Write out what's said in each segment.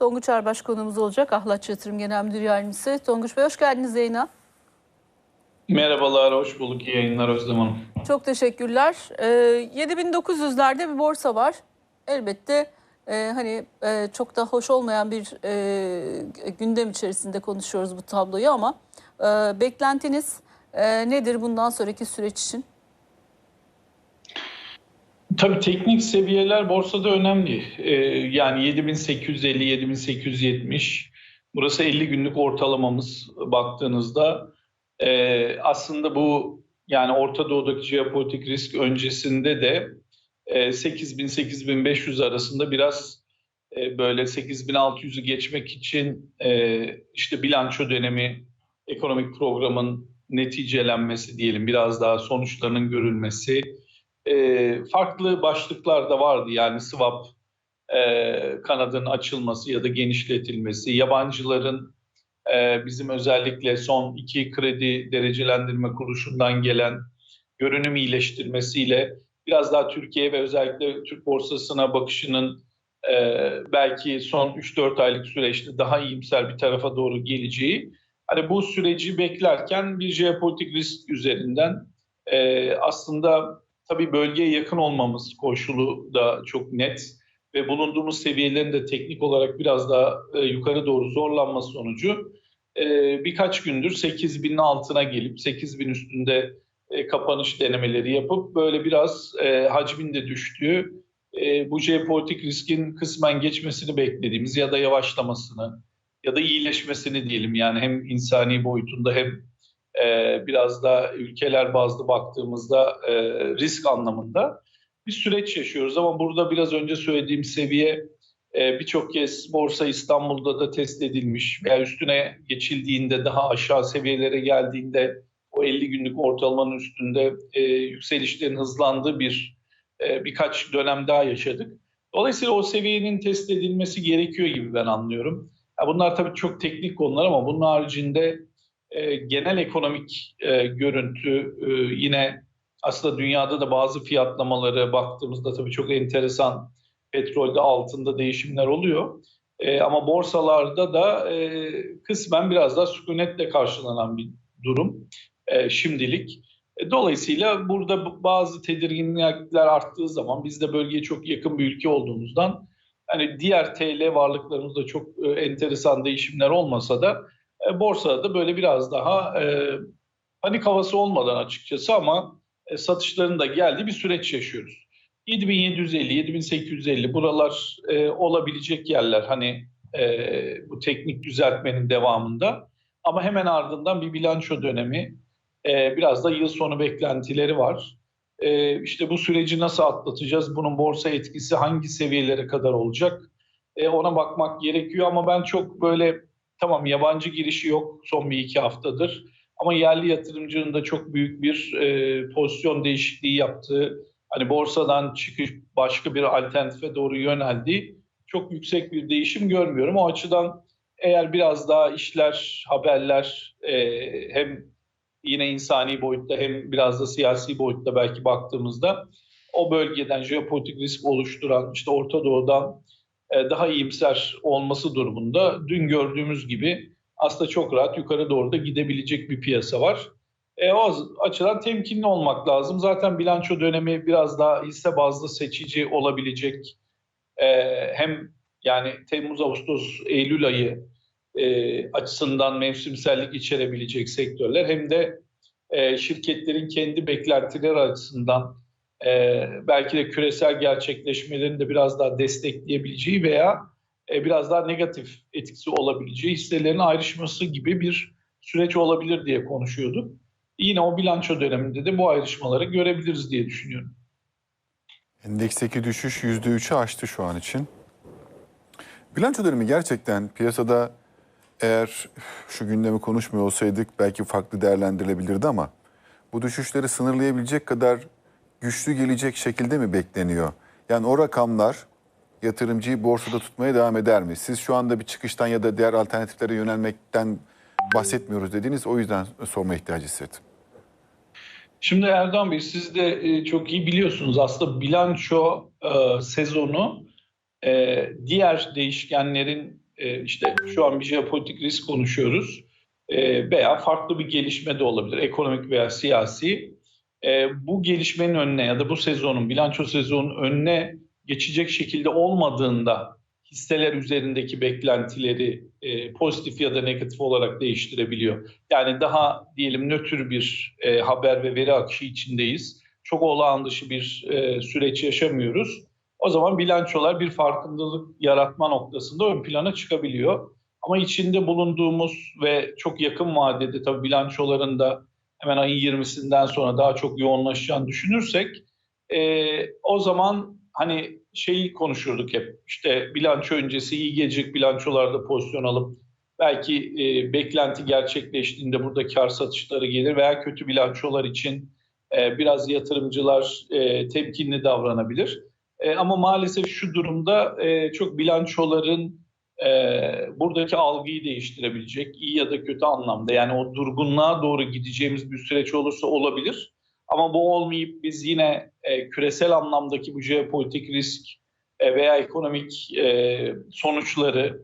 Tonguç Erbaş konuğumuz olacak. Ahlaç Yatırım Genel Müdür Yardımcısı. Tonguç Bey hoş geldiniz yayına. Merhabalar, hoş bulduk. İyi yayınlar Özlem Hanım. Çok teşekkürler. Ee, 7900'lerde bir borsa var. Elbette e, hani e, çok da hoş olmayan bir e, gündem içerisinde konuşuyoruz bu tabloyu ama e, beklentiniz e, nedir bundan sonraki süreç için? Tabii teknik seviyeler borsada önemli. Ee, yani 7850, 7870 burası 50 günlük ortalamamız baktığınızda. Ee, aslında bu yani Orta Doğu'daki jeopolitik risk öncesinde de e, 8000-8500 arasında biraz e, böyle 8600'ü geçmek için e, işte bilanço dönemi, ekonomik programın neticelenmesi diyelim, biraz daha sonuçlarının görülmesi, e, farklı başlıklar da vardı. Yani swap e, kanadının açılması ya da genişletilmesi, yabancıların e, bizim özellikle son iki kredi derecelendirme kuruluşundan gelen görünüm iyileştirmesiyle biraz daha Türkiye ve özellikle Türk borsasına bakışının e, belki son 3-4 aylık süreçte daha iyimser bir tarafa doğru geleceği. Hani bu süreci beklerken bir jeopolitik risk üzerinden e, aslında tabii bölgeye yakın olmamız koşulu da çok net ve bulunduğumuz seviyelerin de teknik olarak biraz daha e, yukarı doğru zorlanması sonucu e, birkaç gündür 8000'in altına gelip 8000 üstünde e, kapanış denemeleri yapıp böyle biraz e, hacmin de düştüğü e, bu jeopolitik riskin kısmen geçmesini beklediğimiz ya da yavaşlamasını ya da iyileşmesini diyelim. Yani hem insani boyutunda hem e, biraz da ülkeler bazlı baktığımızda e, risk anlamında bir süreç yaşıyoruz. Ama burada biraz önce söylediğim seviye e, birçok kez Borsa İstanbul'da da test edilmiş veya üstüne geçildiğinde daha aşağı seviyelere geldiğinde o 50 günlük ortalamanın üstünde e, yükselişlerin hızlandığı bir e, birkaç dönem daha yaşadık. Dolayısıyla o seviyenin test edilmesi gerekiyor gibi ben anlıyorum. Bunlar tabii çok teknik konular ama bunun haricinde e, genel ekonomik e, görüntü e, yine aslında dünyada da bazı fiyatlamaları baktığımızda tabii çok enteresan petrolde altında değişimler oluyor. E, ama borsalarda da e, kısmen biraz daha sükunetle karşılanan bir durum e, şimdilik. E, dolayısıyla burada bazı tedirginlikler arttığı zaman biz de bölgeye çok yakın bir ülke olduğumuzdan hani diğer TL varlıklarımızda çok e, enteresan değişimler olmasa da e, borsada da böyle biraz daha e, panik havası olmadan açıkçası ama e, satışların da geldiği bir süreç yaşıyoruz. 7750, 7850 buralar e, olabilecek yerler hani e, bu teknik düzeltmenin devamında. Ama hemen ardından bir bilanço dönemi, e, biraz da yıl sonu beklentileri var. E, işte bu süreci nasıl atlatacağız? Bunun borsa etkisi hangi seviyelere kadar olacak? E, ona bakmak gerekiyor ama ben çok böyle tamam yabancı girişi yok son bir iki haftadır. Ama yerli yatırımcının da çok büyük bir e, pozisyon değişikliği yaptığı, hani borsadan çıkış başka bir alternatife doğru yöneldiği çok yüksek bir değişim görmüyorum. O açıdan eğer biraz daha işler, haberler e, hem yine insani boyutta hem biraz da siyasi boyutta belki baktığımızda o bölgeden jeopolitik risk oluşturan işte Orta Doğu'dan daha iyimser olması durumunda dün gördüğümüz gibi aslında çok rahat yukarı doğru da gidebilecek bir piyasa var. E, o açıdan temkinli olmak lazım. Zaten bilanço dönemi biraz daha hisse bazlı seçici olabilecek. E, hem yani Temmuz, Ağustos, Eylül ayı e, açısından mevsimsellik içerebilecek sektörler hem de e, şirketlerin kendi beklentileri açısından e, belki de küresel gerçekleşmelerini de biraz daha destekleyebileceği veya e, biraz daha negatif etkisi olabileceği hisselerin ayrışması gibi bir süreç olabilir diye konuşuyorduk. Yine o bilanço döneminde de bu ayrışmaları görebiliriz diye düşünüyorum. Endeksteki düşüş %3'ü aştı şu an için. Bilanço dönemi gerçekten piyasada eğer şu gündemi konuşmuyor olsaydık belki farklı değerlendirilebilirdi ama bu düşüşleri sınırlayabilecek kadar güçlü gelecek şekilde mi bekleniyor? Yani o rakamlar yatırımcıyı borsada tutmaya devam eder mi? Siz şu anda bir çıkıştan ya da diğer alternatiflere yönelmekten bahsetmiyoruz dediniz. O yüzden sorma ihtiyacı hissettim. Şimdi Erdoğan Bey siz de e, çok iyi biliyorsunuz aslında bilanço e, sezonu e, diğer değişkenlerin e, işte şu an bir jeopolitik risk konuşuyoruz e, veya farklı bir gelişme de olabilir ekonomik veya siyasi. E, bu gelişmenin önüne ya da bu sezonun bilanço sezonunun önüne geçecek şekilde olmadığında hisseler üzerindeki beklentileri e, pozitif ya da negatif olarak değiştirebiliyor. Yani daha diyelim nötr bir e, haber ve veri akışı içindeyiz. Çok olağan dışı bir e, süreç yaşamıyoruz. O zaman bilançolar bir farkındalık yaratma noktasında ön plana çıkabiliyor. Ama içinde bulunduğumuz ve çok yakın vadede tabii bilançoların da hemen ayın 20'sinden sonra daha çok yoğunlaşacağını düşünürsek e, o zaman hani şeyi konuşurduk hep işte bilanço öncesi iyi gelecek bilançolarda pozisyon alıp belki e, beklenti gerçekleştiğinde burada kar satışları gelir veya kötü bilançolar için e, biraz yatırımcılar e, temkinli davranabilir. E, ama maalesef şu durumda e, çok bilançoların e, buradaki algıyı değiştirebilecek iyi ya da kötü anlamda yani o durgunluğa doğru gideceğimiz bir süreç olursa olabilir. Ama bu olmayıp biz yine e, küresel anlamdaki bu jeopolitik risk e, veya ekonomik e, sonuçları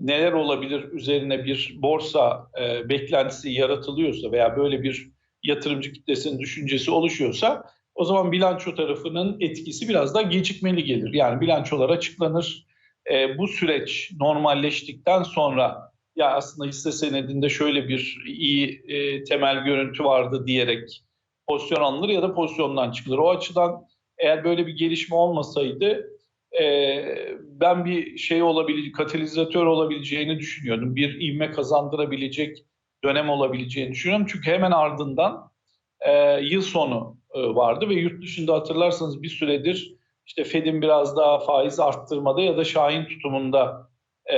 neler olabilir üzerine bir borsa e, beklentisi yaratılıyorsa veya böyle bir yatırımcı kitlesinin düşüncesi oluşuyorsa o zaman bilanço tarafının etkisi biraz daha gecikmeli gelir. Yani bilançolar açıklanır. E, bu süreç normalleştikten sonra ya aslında hisse senedinde şöyle bir iyi e, temel görüntü vardı diyerek pozisyon alınır ya da pozisyondan çıkılır. O açıdan eğer böyle bir gelişme olmasaydı e, ben bir şey olabilir, katalizatör olabileceğini düşünüyordum. Bir ivme kazandırabilecek dönem olabileceğini düşünüyorum. Çünkü hemen ardından e, yıl sonu e, vardı ve yurt dışında hatırlarsanız bir süredir işte Fed'in biraz daha faiz arttırmada ya da şahin tutumunda e,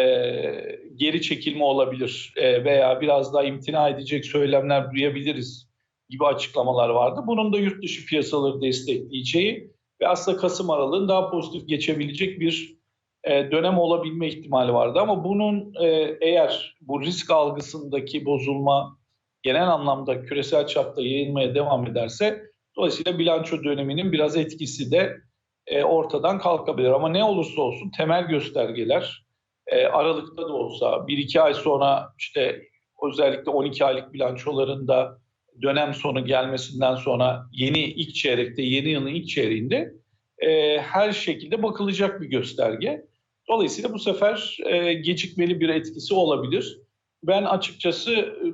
geri çekilme olabilir e, veya biraz daha imtina edecek söylemler duyabiliriz gibi açıklamalar vardı. Bunun da yurt dışı piyasaları destekleyeceği ve aslında Kasım aralığın daha pozitif geçebilecek bir e, dönem olabilme ihtimali vardı. Ama bunun e, eğer bu risk algısındaki bozulma genel anlamda küresel çapta yayılmaya devam ederse dolayısıyla bilanço döneminin biraz etkisi de e, ortadan kalkabilir. Ama ne olursa olsun temel göstergeler e, Aralık'ta da olsa 1-2 ay sonra işte özellikle 12 aylık bilançolarında dönem sonu gelmesinden sonra yeni ilk çeyrekte, yeni yılın ilk çeyreğinde e, her şekilde bakılacak bir gösterge. Dolayısıyla bu sefer e, gecikmeli bir etkisi olabilir. Ben açıkçası e,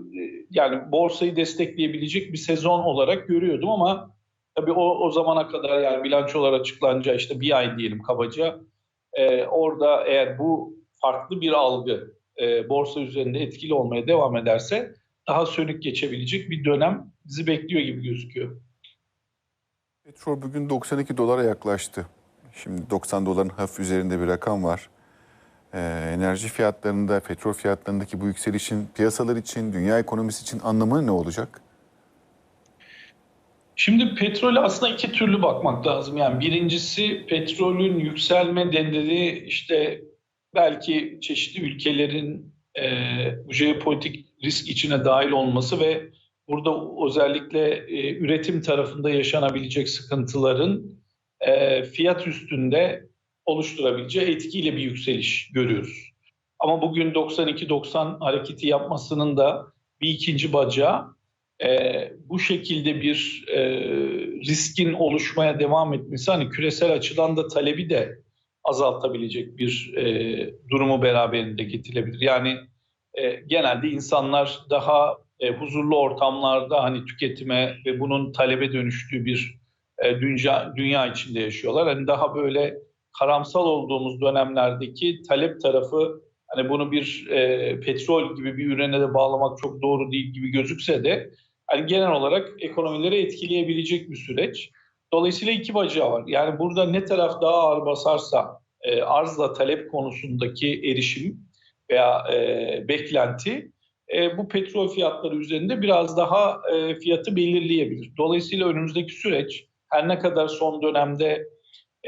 yani borsayı destekleyebilecek bir sezon olarak görüyordum ama tabii o, o zamana kadar yani bilançolar açıklanacağı işte bir ay diyelim kabaca e, orada eğer bu farklı bir algı e, borsa üzerinde etkili olmaya devam ederse daha sönük geçebilecek bir dönem bizi bekliyor gibi gözüküyor. Petrol bugün 92 dolara yaklaştı. Şimdi 90 doların hafif üzerinde bir rakam var. Ee, enerji fiyatlarında, petrol fiyatlarındaki bu yükselişin piyasalar için, dünya ekonomisi için anlamı ne olacak? Şimdi petrole aslında iki türlü bakmak lazım. Yani birincisi petrolün yükselme nedeni işte belki çeşitli ülkelerin e, bu jeopolitik risk içine dahil olması ve burada özellikle e, üretim tarafında yaşanabilecek sıkıntıların e, fiyat üstünde oluşturabileceği etkiyle bir yükseliş görüyoruz. Ama bugün 92-90 hareketi yapmasının da bir ikinci bacağı e, bu şekilde bir e, riskin oluşmaya devam etmesi hani küresel açıdan da talebi de azaltabilecek bir e, durumu beraberinde getirebilir. Yani e, genelde insanlar daha e, huzurlu ortamlarda hani tüketime ve bunun talebe dönüştüğü bir e, dünya dünya içinde yaşıyorlar. Hani daha böyle karamsal olduğumuz dönemlerdeki talep tarafı hani bunu bir e, petrol gibi bir ürüne de bağlamak çok doğru değil gibi gözükse de hani genel olarak ekonomileri etkileyebilecek bir süreç. Dolayısıyla iki bacağı var. Yani burada ne taraf daha ağır basarsa e, arzla talep konusundaki erişim veya e, beklenti e, bu petrol fiyatları üzerinde biraz daha e, fiyatı belirleyebilir. Dolayısıyla önümüzdeki süreç her ne kadar son dönemde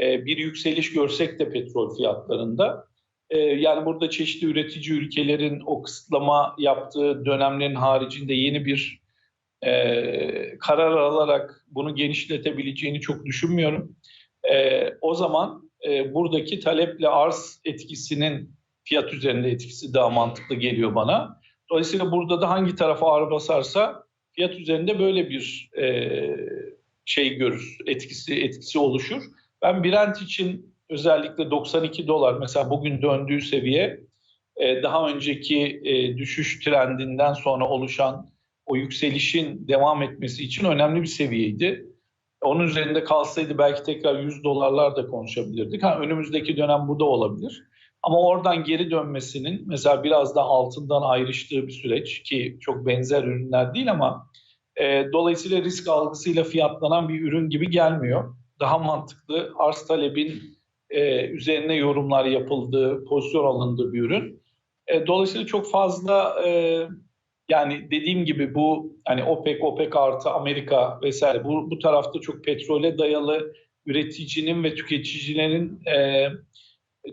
e, bir yükseliş görsek de petrol fiyatlarında e, yani burada çeşitli üretici ülkelerin o kısıtlama yaptığı dönemlerin haricinde yeni bir e, karar alarak bunu genişletebileceğini çok düşünmüyorum. E, o zaman e, buradaki taleple arz etkisinin fiyat üzerinde etkisi daha mantıklı geliyor bana. Dolayısıyla burada da hangi tarafa ağır basarsa fiyat üzerinde böyle bir e, şey görür, etkisi etkisi oluşur. Ben Brent için özellikle 92 dolar mesela bugün döndüğü seviye e, daha önceki e, düşüş trendinden sonra oluşan o yükselişin devam etmesi için önemli bir seviyeydi. Onun üzerinde kalsaydı belki tekrar 100 dolarlar da konuşabilirdik. Ha, önümüzdeki dönem bu da olabilir. Ama oradan geri dönmesinin mesela biraz da altından ayrıştığı bir süreç ki çok benzer ürünler değil ama e, dolayısıyla risk algısıyla fiyatlanan bir ürün gibi gelmiyor. Daha mantıklı arz talebin e, üzerine yorumlar yapıldığı, pozisyon alındığı bir ürün. E, dolayısıyla çok fazla e, yani dediğim gibi bu hani OPEC, OPEC artı Amerika vesaire bu, bu tarafta çok petrole dayalı üreticinin ve tüketicilerin e,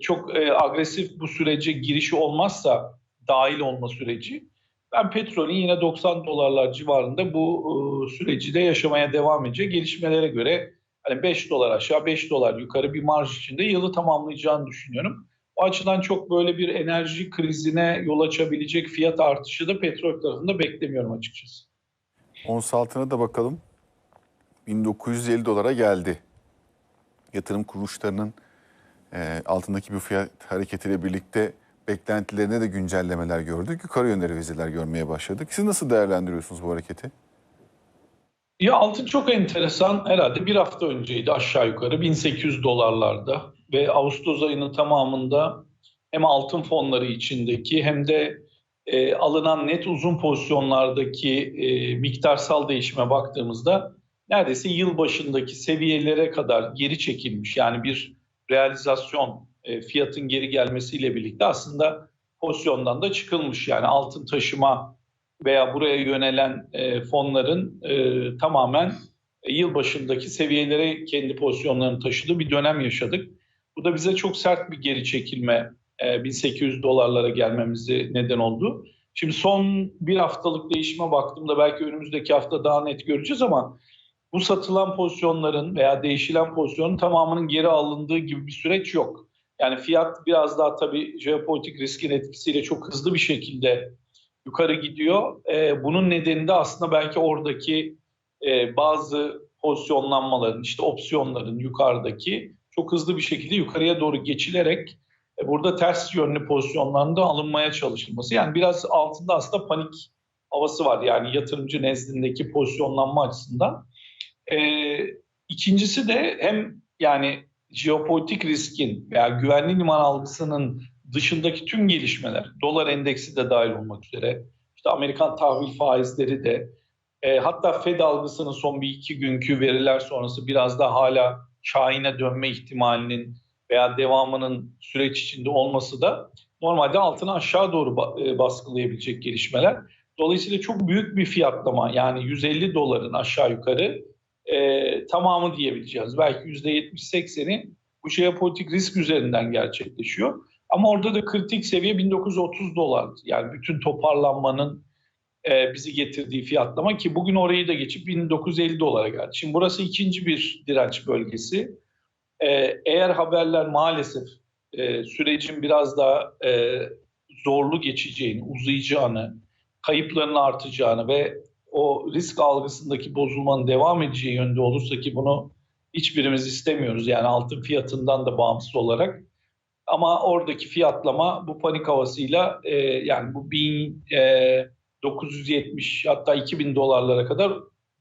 çok e, agresif bu sürece girişi olmazsa dahil olma süreci ben petrolün yine 90 dolarlar civarında bu e, süreci de yaşamaya devam edecek gelişmelere göre hani 5 dolar aşağı 5 dolar yukarı bir marj içinde yılı tamamlayacağını düşünüyorum. O açıdan çok böyle bir enerji krizine yol açabilecek fiyat artışı da petrol tarafında beklemiyorum açıkçası. Ons altına da bakalım. 1950 dolara geldi. Yatırım kuruluşlarının e, altındaki bir fiyat hareketiyle birlikte beklentilerine de güncellemeler gördük. Yukarı yönlü revizeler görmeye başladık. Siz nasıl değerlendiriyorsunuz bu hareketi? Ya altın çok enteresan. Herhalde bir hafta önceydi aşağı yukarı 1800 dolarlarda ve Ağustos ayının tamamında hem altın fonları içindeki hem de e, alınan net uzun pozisyonlardaki e, miktarsal değişime baktığımızda neredeyse yıl başındaki seviyelere kadar geri çekilmiş. Yani bir realizasyon e, fiyatın geri gelmesiyle birlikte aslında pozisyondan da çıkılmış. Yani altın taşıma veya buraya yönelen e, fonların e, tamamen yıl başındaki seviyelere kendi pozisyonlarını taşıdığı bir dönem yaşadık. Bu da bize çok sert bir geri çekilme, e, 1800 dolarlara gelmemizi neden oldu. Şimdi son bir haftalık değişime baktığımda belki önümüzdeki hafta daha net göreceğiz ama bu satılan pozisyonların veya değişilen pozisyonun tamamının geri alındığı gibi bir süreç yok. Yani fiyat biraz daha tabii jeopolitik riskin etkisiyle çok hızlı bir şekilde yukarı gidiyor. E, bunun nedeni de aslında belki oradaki e, bazı pozisyonlanmaların, işte opsiyonların yukarıdaki çok hızlı bir şekilde yukarıya doğru geçilerek e, burada ters yönlü pozisyonlarında alınmaya çalışılması. Yani biraz altında aslında panik havası var yani yatırımcı nezdindeki pozisyonlanma açısından. E, ikincisi de hem yani jeopolitik riskin veya güvenli liman algısının dışındaki tüm gelişmeler, dolar endeksi de dahil olmak üzere, işte Amerikan tahvil faizleri de, e, hatta Fed algısının son bir iki günkü veriler sonrası biraz da hala şahine dönme ihtimalinin veya devamının süreç içinde olması da normalde altına aşağı doğru e, baskılayabilecek gelişmeler. Dolayısıyla çok büyük bir fiyatlama yani 150 doların aşağı yukarı e, tamamı diyebileceğiz. Belki %70-80'i bu jeopolitik risk üzerinden gerçekleşiyor. Ama orada da kritik seviye 1930 dolar. Yani bütün toparlanmanın e, bizi getirdiği fiyatlama ki bugün orayı da geçip 1950 dolara geldi. Şimdi burası ikinci bir direnç bölgesi. E, eğer haberler maalesef e, sürecin biraz daha e, zorlu geçeceğini, uzayacağını, kayıpların artacağını ve o risk algısındaki bozulmanın devam edeceği yönde olursa ki bunu hiçbirimiz istemiyoruz. Yani altın fiyatından da bağımsız olarak ama oradaki fiyatlama bu panik havasıyla e, yani bu 1970 e, hatta 2000 dolarlara kadar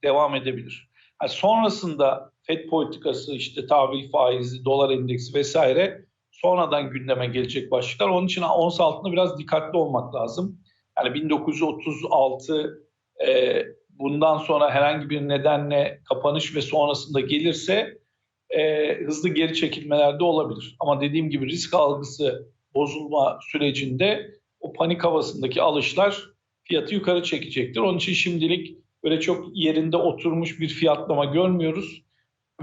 devam edebilir. Yani sonrasında FED politikası işte tahvil faizi, dolar endeksi vesaire sonradan gündeme gelecek başlıklar. Onun için ons altında biraz dikkatli olmak lazım. Yani 1936 e, bundan sonra herhangi bir nedenle kapanış ve sonrasında gelirse e, hızlı geri çekilmeler de olabilir. Ama dediğim gibi risk algısı bozulma sürecinde o panik havasındaki alışlar fiyatı yukarı çekecektir. Onun için şimdilik böyle çok yerinde oturmuş bir fiyatlama görmüyoruz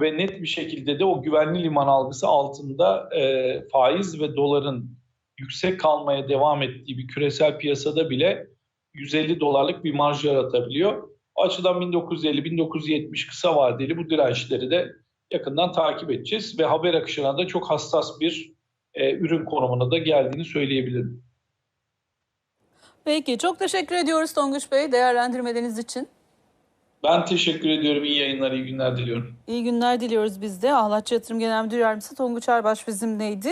ve net bir şekilde de o güvenli liman algısı altında e, faiz ve doların yüksek kalmaya devam ettiği bir küresel piyasada bile 150 dolarlık bir marj yaratabiliyor. O açıdan 1950-1970 kısa vadeli bu dirençleri de yakından takip edeceğiz ve haber akışına da çok hassas bir e, ürün konumuna da geldiğini söyleyebilirim. Peki çok teşekkür ediyoruz Tonguç Bey değerlendirmeleriniz için. Ben teşekkür ediyorum. İyi yayınlar, iyi günler diliyorum. İyi günler diliyoruz biz de. Ahlatçı Yatırım Genel Müdür Yardımcısı Tonguç Erbaş bizimleydi.